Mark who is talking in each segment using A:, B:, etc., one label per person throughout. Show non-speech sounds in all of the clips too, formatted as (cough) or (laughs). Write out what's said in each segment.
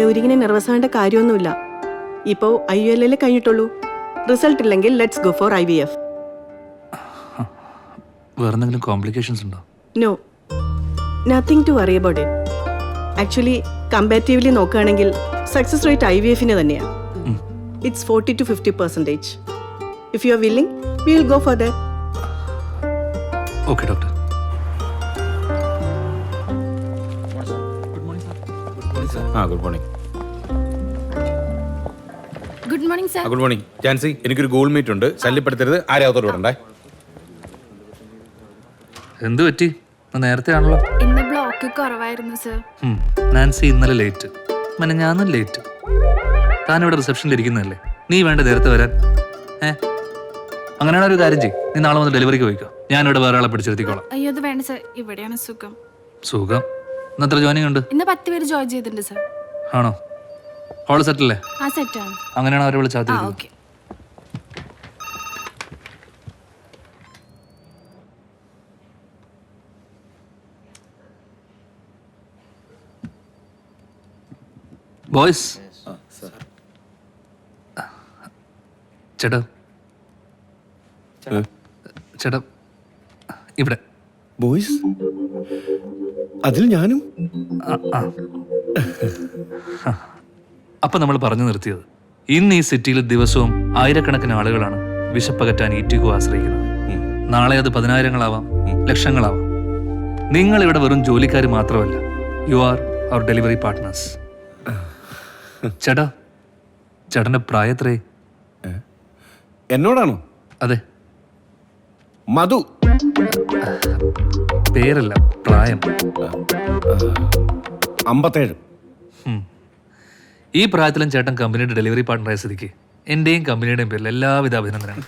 A: ഗൗരിങ്ങിനെ nervous ആവേണ്ട കാര്യമൊന്നുമില്ല. ഇപ്പോൾ ഐ യു എൽ കഴിഞ്ഞിട്ടുള്ളൂ. റിസൾട്ട് ഇല്ലെങ്കിൽ let's go for I V F.
B: വേറെ എന്തെങ്കിലും കോംപ്ലിക്കേഷൻസ് ഉണ്ടോ?
A: No. Nothing to worry about it actually comparatively നോക്കുകയാണെങ്കിൽ സക്സസ് റേറ്റ് ഐ വി എഫിന് തന്നെയാണ് it's forty to fifty percentage if you are willing we will go for the
B: okay doctor
C: ആ good morning
D: good morning sir
C: good morning Jancy എനിക്കൊരു goal meet ഉണ്ട് ശല്യപ്പെടുത്തരുത്. ആരാവത്തോട് വിടണ്ടേ?
B: എന്ത് പറ്റി? നേരത്തെ ആണല്ലോ.
D: ഇന്ന് ബ്ലോക്ക് കുറവായിരുന്നു സർ.
B: നാൻസി ഇന്നലെ ലേറ്റ് മന ഞാനും ലേറ്റ് താൻ ഇവിടെ റിസപ്ഷനിൽ ഇരിക്കുന്നതല്ലേ? നീ വേണ്ട നേരത്തെ വരാൻ. ഏ? അങ്ങനെയാണ് ഒരു കാര്യം ചെയ്യും. നീ നാളെ വന്ന് ഡെലിവറിക്ക് പോയിക്കോ. ഞാനിവിടെ വേറെ ആളെ പിടിച്ചെടുത്തിക്കോളാം
D: അയ്യോ അത് വേണ്ട സർ ഇവിടെയാണ് സുഖം.
B: സുഖം? ഇന്ന് എത്ര ജോയിനിങ് ഉണ്ട്?
D: ഇന്ന് പത്ത് പേര് ജോയിൻ ചെയ്തിട്ടുണ്ട് സർ.
B: ആണോ? ഹോൾ സെറ്റല്ലേ
D: ആ സെറ്റാണ്.
B: അങ്ങനെയാണ് അവരെ
D: ആ
B: വിളിച്ചാത്തിരിക്കുന്നത്
D: ഓക്കെ.
B: ബോയ്സ്? ചേട്ടാ. ചേട്ടാ ഇവിടെ.
E: ബോയ്സ്? അതിൽ ഞാനും?
B: അപ്പൊ നമ്മൾ പറഞ്ഞു നിർത്തിയത്. ഇന്ന് ഈ സിറ്റിയിൽ ദിവസവും ആയിരക്കണക്കിന് ആളുകളാണ് വിശപ്പകറ്റാൻ ഈറ്റിക്കോ ആശ്രയിക്കുന്നത്. നാളെ അത് പതിനായിരങ്ങളാവാം ലക്ഷങ്ങളാവാം. നിങ്ങൾ ഇവിടെ വെറും ജോലിക്കാർ മാത്രമല്ല. You are our delivery partners ചേട്ടാ ചേട്ടന്റെ പ്രായത്രേ?
E: എന്നോടാണോ?
B: അതെ.
E: മധു.
B: പേരല്ല പ്രായം.
E: അമ്പത്തേഴ്.
B: ഈ പ്രായത്തിലും ചേട്ടൻ കമ്പനിയുടെ ഡെലിവറി പാർട്ട്ണറായ സ്ഥിതിക്ക് എന്റെയും കമ്പനിയുടെയും പേരിൽ എല്ലാവിധ അഭിനന്ദനങ്ങളും.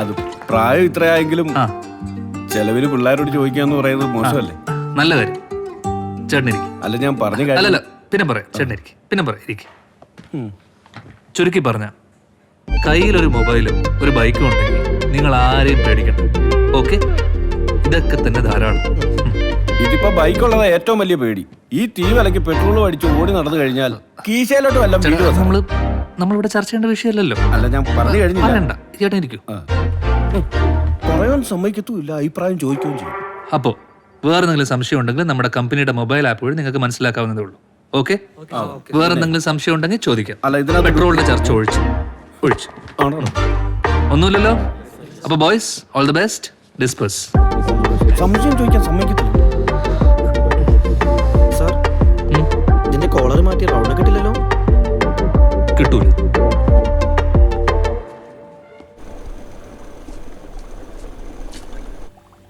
E: അത് പ്രായം ഇത്രയായെങ്കിലും
B: ആ.
E: ചെലവിന് പിള്ളേരോട് ചോദിക്കാന്ന് പറയുന്നത് മോശമല്ലേ?
B: നല്ല കാര്യം. ചേട്ടനിരിക്കും.
E: അല്ല ഞാൻ പറഞ്ഞു കാര്യം
B: അല്ലല്ല പിന്നെ പറയാം. ചേട്ടനിരിക്കും. പിന്നെ പറയാം ഇരിക്കും. ചുരുക്കി പറഞ്ഞ കയ്യിലൊരു മൊബൈലും ഒരു ബൈക്കും ഉണ്ടെങ്കിൽ നിങ്ങൾ ആരെയും പേടിക്കണ്ട. ഓക്കെ? ഇതൊക്കെ തന്നെ ധാരാളം.
E: ഇതിപ്പോ ബൈക്കുള്ളതാ ഏറ്റവും വലിയ പേടി. ഈ തീ വിലക്ക് പെട്രോൾ അടിച്ച് ഓടി നടന്നു കഴിഞ്ഞാൽ കീശയിലോട്ട് വല്ല
B: ചേട്ടാ. നമ്മൾ നമ്മളിവിടെ ചർച്ച ചെയ്യേണ്ട വിഷയമല്ലല്ലോ.
E: അല്ല ഞാൻ പറഞ്ഞു കഴിഞ്ഞില്ല.
B: ചേട്ടൻ ഇരിക്കും.
E: പറയാൻ സമ്മതിക്കത്തുമില്ല അഭിപ്രായം ചോദിക്കുകയും ചെയ്യും.
B: അപ്പോ വേറെ എന്തെങ്കിലും സംശയം ഉണ്ടെങ്കിൽ നമ്മുടെ കമ്പനിയുടെ മൊബൈൽ ആപ്പ് വഴി നിങ്ങൾക്ക് മനസ്സിലാക്കാവുന്നതേ ഉള്ളൂ. ഓക്കെ? വേറെ എന്തെങ്കിലും സംശയം ഉണ്ടെങ്കിൽ ചോദിക്കാം. പെട്രോളിന്റെ ചർച്ച ഒഴിച്ചു. ഒഴിച്ചു. ഒന്നുമില്ലല്ലോ? അപ്പൊ boys all the best disperse
E: സംശയം ചോദിക്കാൻ സമ്മതിക്കത്തില്ല.
F: സാർ ഇതിന്റെ കോളർ മാറ്റി റൗണ്ട് കിട്ടില്ലല്ലോ?
B: കിട്ടൂല.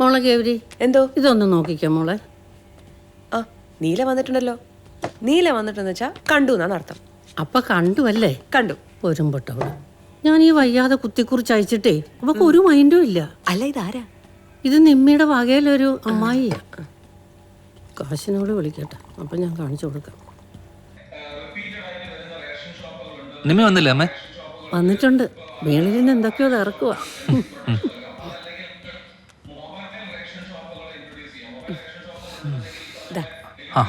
G: മോളെ
H: എന്തോ?
G: ഇതൊന്ന് നോക്കിക്കോ മോളെ.
H: ആ നീല വന്നിട്ടുണ്ടല്ലോ. നീല വന്നിട്ടെന്ന് വെച്ചാ കണ്ടു എന്നാണ് അർത്ഥം.
G: അപ്പൊ കണ്ടു അല്ലേ
H: കണ്ടു.
G: ഒരുമ്പട്ടവൾ ഞാൻ ഈ വയ്യാതെ കുത്തിക്കുറിച്ച് അയച്ചിട്ടേ അവക്ക് ഒരു മൈൻഡും ഇല്ല.
H: അല്ല ഇതാരാ?
G: ഇത് നിമ്മിയുടെ വകയിലൊരു അമ്മായിയാ കാശിനോട് വിളിക്കട്ടെ. അപ്പൊ ഞാൻ കാണിച്ചു കൊടുക്കാം.
B: നിമ്മ വന്നില്ല അമ്മേ?
G: വന്നിട്ടുണ്ട്. മേളിൽ നിന്ന് എന്തൊക്കെയോ ഇറക്കുക
H: ദാ.
B: ആ.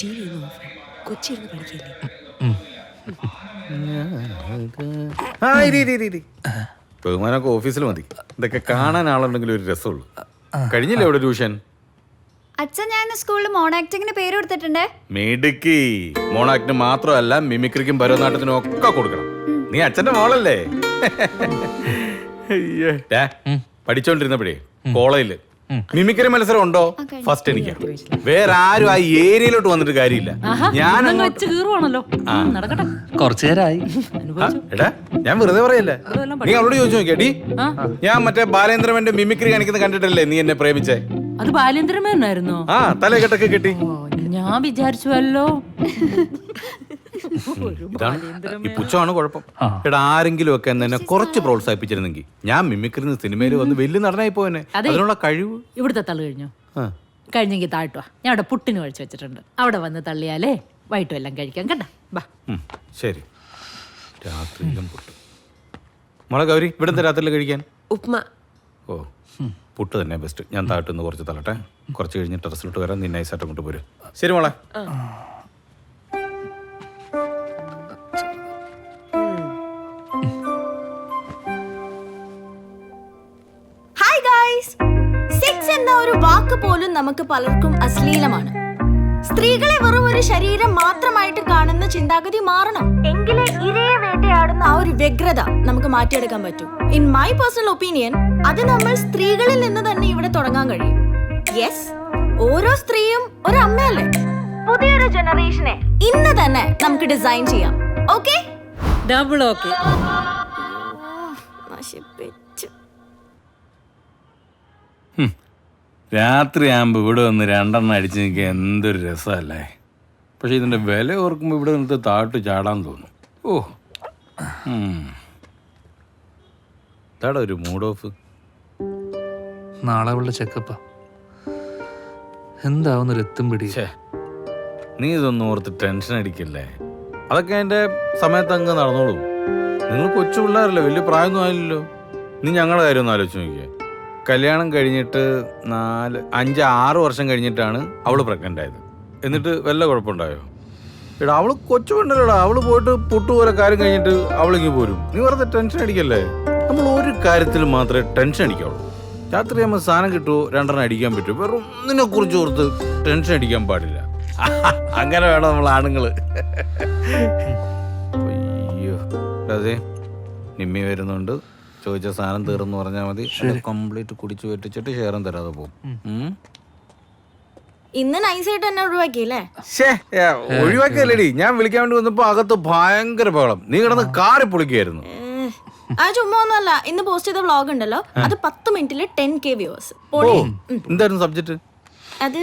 H: ടി വി ഒന്ന് ഓഫ് കൊച്ചി ഇരുന്ന് പഠിക്കില്ലേ?
C: ആ ഇരി ഇരി ഇരി, ഇരി ബഹുമാനമൊക്കെ ഓഫീസിൽ മതി. ഇതൊക്കെ കാണാൻ ആളുണ്ടെങ്കിൽ ഒരു രസമുള്ളൂ. കഴിഞ്ഞില്ലേ ഇവിടെ ട്യൂഷൻ?
D: അച്ഛൻ ഞാൻ സ്കൂളിൽ മോൺ ആക്ടിങ്ങിന് പേര് കൊടുത്തിട്ടുണ്ട്.
C: മിടുക്കി. മോണാക്ടിന് മാത്രമല്ല മിമിക്രിക്കും ഭരതനാട്യത്തിനും ഒക്കെ കൊടുക്കണം. നീ അച്ഛന്റെ മോളല്ലേ? അയ്യേ. പഠിച്ചോണ്ടിരുന്നപ്പോഴേ കോളേജിൽ മിമിക്രി മത്സരം ഉണ്ടോ? ഫസ്റ്റ് എനിക്ക്. വേറെ ആരും ആ ഏരിയയിലോട്ട് വന്നിട്ട് കാര്യമില്ല. ഞാൻ
B: കുറച്ചു നേരമായി
C: എടാ ഞാൻ വെറുതെ പറയല്ലേ? നീ അവളോട് ചോദിച്ചു നോക്കിയാടി ഞാൻ മറ്റേ ബാലേന്ദ്രമന്റെ മിമിക്രി കാണിക്കുന്ന കണ്ടിട്ടല്ലേ നീ എന്നെ പ്രേമിച്ചേ?
I: അത് ബാലേന്ദ്രമേനായിരുന്നോ
C: ആ തലകെട്ടൊക്കെ കിട്ടി.
I: ഞാൻ വിചാരിച്ചുവല്ലോ. (laughs)
C: ഇതാണ് ഈ പുച്ഛമാണ് കുഴപ്പം. എടാ ആരെങ്കിലും ഒക്കെ എന്നെ കുറച്ച് പ്രോത്സാഹിപ്പിച്ചിരുന്നെങ്കിൽ ഞാൻ മിമിക്രി സിനിമയിൽ വന്ന് വലിയ നടനായി പോയനെ.
I: അതെ.
C: അതിനുള്ള കഴിവ്?
I: ഇവിടുത്തെ തള്ളു കഴിഞ്ഞു.
C: ആ.
I: കഴിഞ്ഞെങ്കിൽ താഴ്ത്തുവാ ഞാൻ അവിടെ പുട്ടിന് കഴിച്ചു വെച്ചിട്ടുണ്ട്. അവിടെ വന്ന് തള്ളിയാലേ വൈകിട്ടും എല്ലാം കഴിക്കാം. കേട്ടാ ബാ.
C: ഉം, ശരി. രാത്രിയിലും പുട്ട്. മോളെ ഗൗരി ഇവിടുത്തെ രാത്രിയിൽ കഴിക്കാൻ?
H: ഉപ്മ.
C: ഓ. പുട്ട് തന്നെ ബെസ്റ്റ് ഞാൻ താഴ്ത്തുനിന്ന് കുറച്ച് തള്ളട്ടെ. കുറച്ച് കഴിഞ്ഞ് ടെറസിലോട്ട് വരാം നീ നൈസായിട്ട് അങ്ങോട്ട് പോരും. ശരി മോളെ.
D: വാക്ക് പോലും നമുക്ക് പലർക്കും അശ്ലീലമാണ്. സ്ത്രീകളെ വെറും ഒരു ശരീരം മാത്രമായിട്ട് കാണുന്ന ചിന്താഗതി മാറണം. എങ്കിലേ ഇരയെ വേട്ടയാടുന്ന ആ ഒരു വ്യഗ്രത നമുക്ക് മാറ്റിയെടുക്കാൻ പറ്റൂ. ഇൻ മൈ പേഴ്സണൽ ഒപ്പീനിയൻ അത് നമ്മൾ സ്ത്രീകളിൽ നിന്ന് തന്നെ ഇവിടെ തുടങ്ങാൻ കഴിയും. യെസ് ഓരോ സ്ത്രീയും ഒരു അമ്മയല്ലേ? പുതിയൊരു ജനറേഷനെ. ഇന്ന് തന്നെ നമുക്ക് ഡിസൈൻ ചെയ്യാം. ഓക്കെ
G: ഡബിൾ ഓക്കെ
D: നശിപ്പിച്ചു.
C: രാത്രി ആകുമ്പോൾ ഇവിടെ വന്ന് രണ്ടെണ്ണം അടിച്ച് നിൽക്കുക എന്തൊരു രസമല്ലേ? പക്ഷേ ഇതിന്റെ വില ഓർക്കുമ്പോൾ ഇവിടെ നിന്നിട്ട് താട്ട് ചാടാൻ തോന്നും. ഓ. താട ഒരു മൂഡ് ഓഫ്
B: നാളെ അവളുടെ ചെക്കപ്പാ. എന്താവുന്ന എത്തും പിടി.
C: നീ ഇതൊന്നും ഓർത്ത് ടെൻഷൻ അടിക്കല്ലേ? അതൊക്കെ അതിന്റെ സമയത്ത് അങ്ങ് നടന്നോളൂ. നിങ്ങൾ കൊച്ചു പിള്ളേരല്ലേ വലിയ പ്രായമൊന്നും ആയില്ലല്ലോ. നീ ഞങ്ങളുടെ കാര്യം ഒന്ന് ആലോചിച്ച് നോക്കിയേ. കല്യാണം കഴിഞ്ഞിട്ട് നാല് അഞ്ച് ആറ് വർഷം കഴിഞ്ഞിട്ടാണ് അവൾ പ്രഗ്നന്റ് ആയത്. എന്നിട്ട് വല്ല കുഴപ്പമുണ്ടായോ? എടാ അവൾ കൊച്ചു പെണ്ണല്ലോടാ. അവൾ പോയിട്ട് പുട്ടുപോലെ കാര്യം കഴിഞ്ഞിട്ട് അവളിങ്ങി പോരും. നീ വെറുതെ ടെൻഷൻ അടിക്കല്ലേ? നമ്മൾ ഒരു കാര്യത്തിൽ മാത്രമേ ടെൻഷൻ അടിക്കാവുള്ളൂ. രാത്രി നമ്മൾ സാധനം കിട്ടുമോ രണ്ടെണ്ണം അടിക്കാൻ പറ്റുമോ വെറും ഒന്നിനെ കുറിച്ച് ഓർത്ത് ടെൻഷൻ അടിക്കാൻ പാടില്ല. (laughs) അങ്ങനെ വേണം നമ്മൾ ആണുങ്ങൾ. (laughs) അയ്യോ. അതെ നിമ്മി വരുന്നുണ്ട്. ചോദിച്ച സാധനം തീർന്നു പറഞ്ഞാൽ മതി. കംപ്ലീറ്റ് കുടിച്ചു വെട്ടിച്ചിട്ട് ഷെയറും തരാതെ പോകും.
D: ഇന്ന് നൈസായിട്ട് തന്നെ ഒഴിവാക്കിയല്ലേ?
C: ഒഴിവാക്കിയല്ലേടി. ഞാൻ വിളിക്കാൻ വേണ്ടി വന്നപ്പോ അകത്ത് ഭയങ്കര ബഹളം. നീ കിടന്ന് കാറി പൊളിക്കായിരുന്നു.
D: ആ ചുമ്മാ ഒന്നുമല്ല. ഇന്ന് പോസ്റ്റ് ചെയ്ത വ്ളോഗ് ഉണ്ടല്ലോ. അത് പത്ത് മിനിറ്റിൽ ടെൻ കെ വ്യൂവേഴ്സ്
C: എന്തായിരുന്നു സബ്ജക്ട്
D: അത്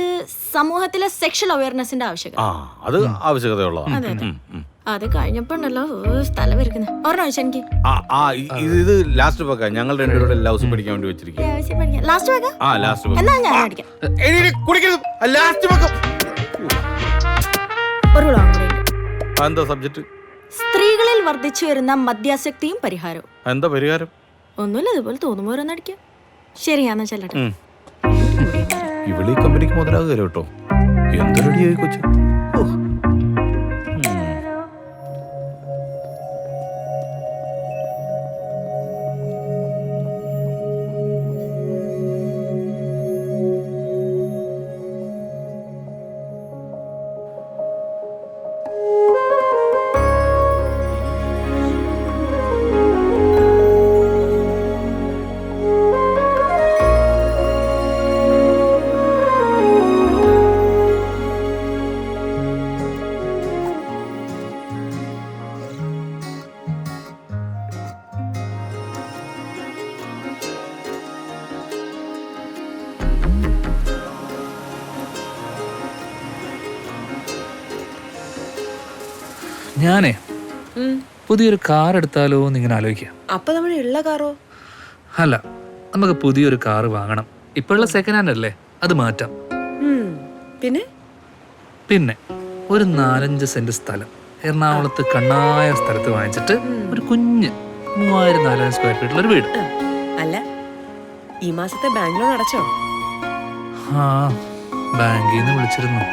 D: സമൂഹത്തിലെ സെക്ഷൽ അവയർനെസിന്റെ ആവശ്യകത.
C: അത് ആവശ്യകതയുള്ളതാണ്.
D: അത് കഴിഞ്ഞപ്പോ ഉണ്ടല്ലോ സ്ഥലം വരുക്കുന്നത് ഒരെണ്ണം വെച്ചാൽ എനിക്ക്.
C: ആ ആ ഇ- ഇത് ഇത് ലാസ്റ്റ് പക്ക ഞങ്ങൾ രണ്ടുപേരുടെ ലൗസ് പഠിക്കാൻ വേണ്ടി വെച്ചിരിക്കുക
D: ലാസ്റ്റ് വെക്കാം
C: ആ? ലാസ്റ്റ്
D: എന്നാ ഞാൻ അടിക്കാം
C: കുടിക്കരുത്. ലാസ്റ്റ് പക്കം
D: ഒരു വ്ളോഗ് കൂടെ ഉണ്ട്.
C: എന്താ സബ്ജക്റ്റ്
D: സ്ത്രീകളിൽ വർദ്ധിച്ചു വരുന്ന മദ്യാസക്തിയും പരിഹാരവും.
C: എന്താ പരിഹാരം?
D: ഒന്നുമില്ല ഇതുപോലെ തോന്നുമ്പോ ഓരോന്ന് അടിക്കാം. ശരിയാന്ന് ചെല്ലട്ടെ.
C: ഉം. ഈ കമ്പനിക്ക് മുതലാകുക കേട്ടോ എന്തൊരു കൊച്ചു?
B: ഞാനേ പുതിയൊരു കാർ എടുത്താലോ എന്ന് ഇങ്ങനെ ആലോചിക്കാം.
H: അപ്പൊ നമ്മുടെ ഉള്ള കാറോ?
B: അല്ല നമുക്ക് പുതിയൊരു കാർ വാങ്ങണം. ഇപ്പോഴുള്ള സെക്കൻഡ് ഹാൻഡ് അല്ലേ? അത് മാറ്റാം.
H: ഉം. പിന്നെ?
B: പിന്നെ ഒരു നാലഞ്ച് സെന്റ് സ്ഥലം. എറണാകുളത്ത് കണ്ണായ സ്ഥലത്ത് വാങ്ങിച്ചിട്ട് ഒരു കുഞ്ഞ് മൂവായിരം നാലായിരം സ്ക്വയർ ഫീറ്റിൽ ഒരു വീട്.
H: ആ, അല്ല ഈ മാസത്തെ ബാങ്ക് ലോൺ അടച്ചോ?
B: ആ ബാങ്കിൽ നിന്ന് വിളിച്ചിരുന്നു.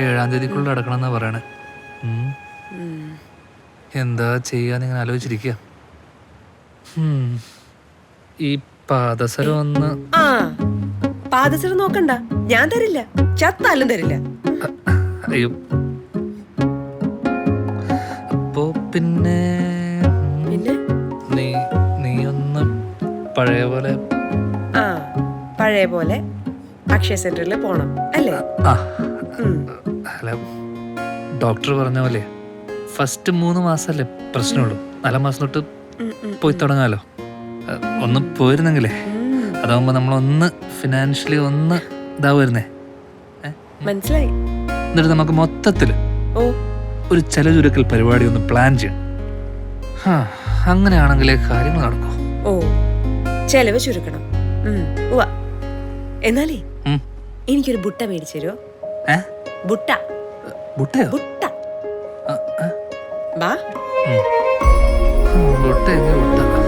B: ഏഴാം തീയതിക്കുള്ളിൽ അടക്കണം എന്നാ പറയണേ. ഉം. എന്താ ചെയ്യാന്ന് ഇങ്ങനെ ആലോചിച്ചിരിക്കുക ഈ പാദസരം ഒന്ന്
H: ആ പാദസരം നോക്കണ്ട. ഞാൻ തരില്ല. ചത്താലും തരില്ല.
B: അയ്യോ. അപ്പോ പിന്നെ നീ നീ ഒന്ന് പഴയ പോലെ.
H: ആ പഴയ പോലെ അക്ഷയ സെന്ററിൽ പോണം. അല്ല?
B: ഡോക്ടർ പറഞ്ഞ പോലെ ഫസ്റ്റ് മൂന്ന് മാസമല്ലേ പ്രശ്നമുള്ളൂ. നാലാം മാസം തൊട്ട്. പോയി തുടങ്ങാലോ? ഒന്ന് പോയിരുന്നെങ്കിലേ.
H: അതാവുമ്പോൾ
B: അതാവുമ്പോ നമ്മളൊന്ന് ഫിനാൻഷ്യലി ഒന്ന് ഇതാവുമായിരുന്നേ
H: മനസ്സിലായി.
B: എന്നിട്ട് നമുക്ക്
H: മൊത്തത്തിൽ
B: ഒരു ചില ചുരുക്കൽ പരിപാടി ഒന്ന് പ്ലാൻ ചെയ്യണം. അങ്ങനെയാണെങ്കിലേ കാര്യങ്ങൾ നടക്കൂ.
H: ഓ ചെലവ് ചുരുക്കണം. എന്നാലേ. എനിക്കൊരു ബുട്ട മേടിച്ചു തരുമോ ബുട്ട.
B: ബുട്ടയോ?
H: ബുട്ട.
B: ആ, ആ.
H: ബാ